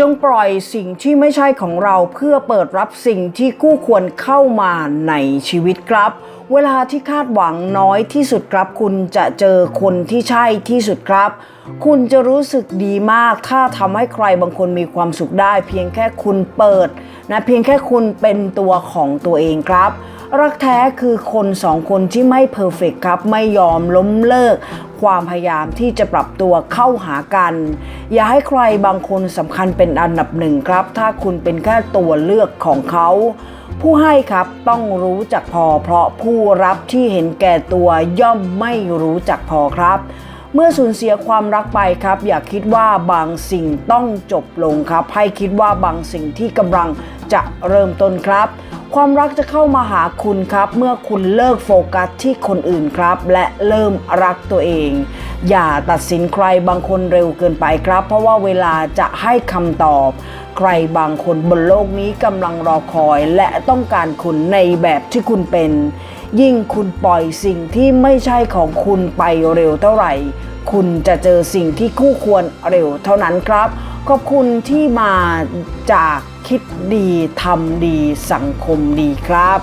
จงปล่อยสิ่งที่ไม่ใช่ของเราเพื่อเปิดรับสิ่งที่คู่ควรเข้ามาในชีวิตครับ เวลาที่คาดหวังน้อยที่สุดครับ คุณจะเจอคนที่ใช่ที่สุดครับ คุณจะรู้สึกดีมาก ถ้าทำให้ใครบางคนมีความสุขได้ เพียงแค่คุณเปิดนะเพียงแค่คุณเป็นตัวของตัวเองครับ รักแท้คือคนสองคนที่ไม่เพอร์เฟกครับ ไม่ยอมล้มเลิก ความพยายามที่จะปรับตัวเข้าหากัน อย่าให้ใครบางคนสำคัญเป็นอันดับหนึ่งครับ ถ้าคุณเป็นแค่ตัวเลือกของเขาผู้ให้ครับต้องรู้จักพอ เพราะผู้รับที่เห็นแก่ตัวย่อมไม่รู้จักพอครับ เมื่อสูญเสียความรักไปครับ อย่าคิดว่าบางสิ่งต้องจบลงครับ ให้คิดว่าบางสิ่งที่กำลังจะเริ่มต้นครับ ความรักจะเข้ามาหาคุณครับ เมื่อคุณเลิกโฟกัสที่คนอื่นครับ และเริ่มรักตัวเอง อย่าตัดสินใครบางคนเร็วเกินไปครับ เพราะว่าเวลาจะให้คำตอบ ใครบางคนบนโลกนี้กำลังรอคอย และต้องการคุณในแบบที่คุณเป็น ยิ่งคุณปล่อยสิ่งที่ไม่ใช่ของคุณไปเร็วเท่าไหร่ คุณจะเจอสิ่งที่คู่ควรเร็วเท่านั้นครับ ขอบคุณที่มาจากคิดดีทำดีสังคมดีครับ